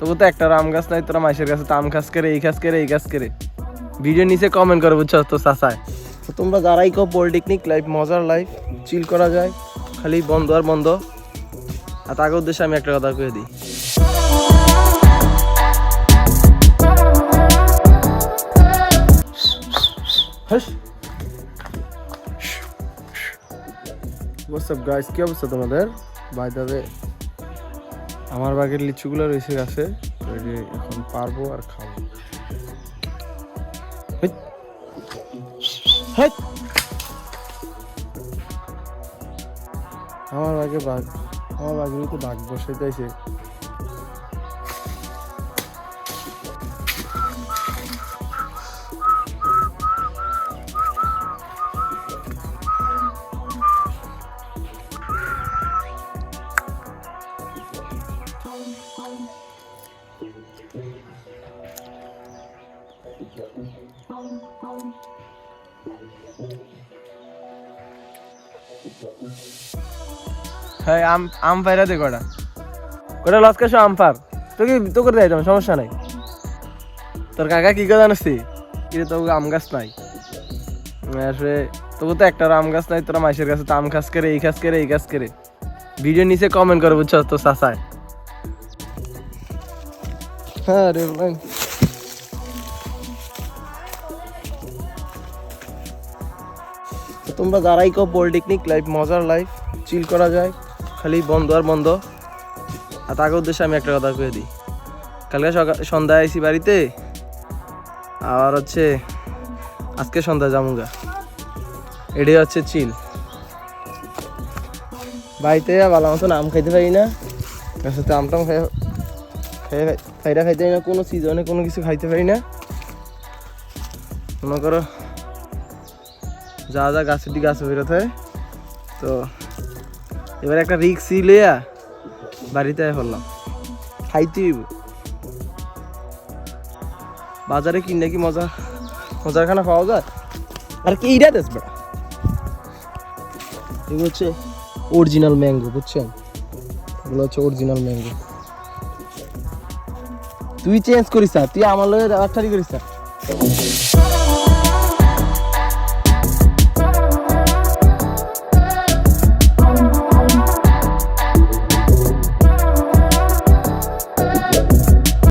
তবু তো একটা আম গাছ নাই তোরা মাইসের কাছে তো আম খাস করে এই খাস করে এই খাস করে ভিডিও নিচে কমেন্ট করে বুঝছ তো চাচায় তো তোমরা যারাই কো পলিটেকনিক লাইফ মজার লাইফ চিল করা যায় খালি বন্ধ আর বন্ধ আর তাকে উদ্দেশ্যে আমি একটা কথা কয়ে দিই হাস হোয়াটসঅ্যাপ গাইস কি অবস্থা তোমাদের বাই দাবে আমার বাগের লিচুগুলো রয়েছে গাছে এখন পারব আর খাব। আমার বাগে বাঘ আমার বাগে তো বাঘ বসে যাইছে হ্যাঁ আম আম পাইরা দে কটা। কটা আম পার? তো করে দেয় সমস্যা নাই। তোর কাকা কি আম গাছ নাই। আসলে তোকে তো একটা আম গাছ নাই, তোরা মাইসের কাছে তো আম খাস করে, এই খাস করে, এই খাস করে। ভিডিও নিচে কমেন্ট করে, বুঝছ তো চাচায়। হ্যাঁ রে তো তোমরা যারাই কো পলিটেকনিক লাইফ মজার লাইফ চিল করা যায়, খালি বন্ধ আর বন্ধ। আর তাকে উদ্দেশ্যে আমি একটা কথা কয়ে দিই। কালকে সকাল সন্ধ্যায় আইসি বাড়িতে আর হচ্ছে আজকে সন্ধ্যা জামুগা এটাই হচ্ছে চিল বাড়িতে ভালো মতন আম খাইতে পারি না গাছের তো আমটাম খাই খাই খাইটা খাইতে পারি না, কোনো সিজনে কোনো কিছু খাইতে পারি না। মনে করো যা যা দিকে গাছে বেরোতে তো এবার একটা রিক্স লিয়া বাড়িতে হলাম। খাইতে বাজারে কিনলে কি মজা? মজার খানা পাওয়া যায়? আর কি এইটা দেশ বেড়া? এগুলো হচ্ছে অরিজিনাল ম্যাঙ্গো বুঝছেন? এগুলো হচ্ছে অরিজিনাল ম্যাঙ্গো তুই চেঞ্জ করিস তুই আমার লগে আঠারি করিস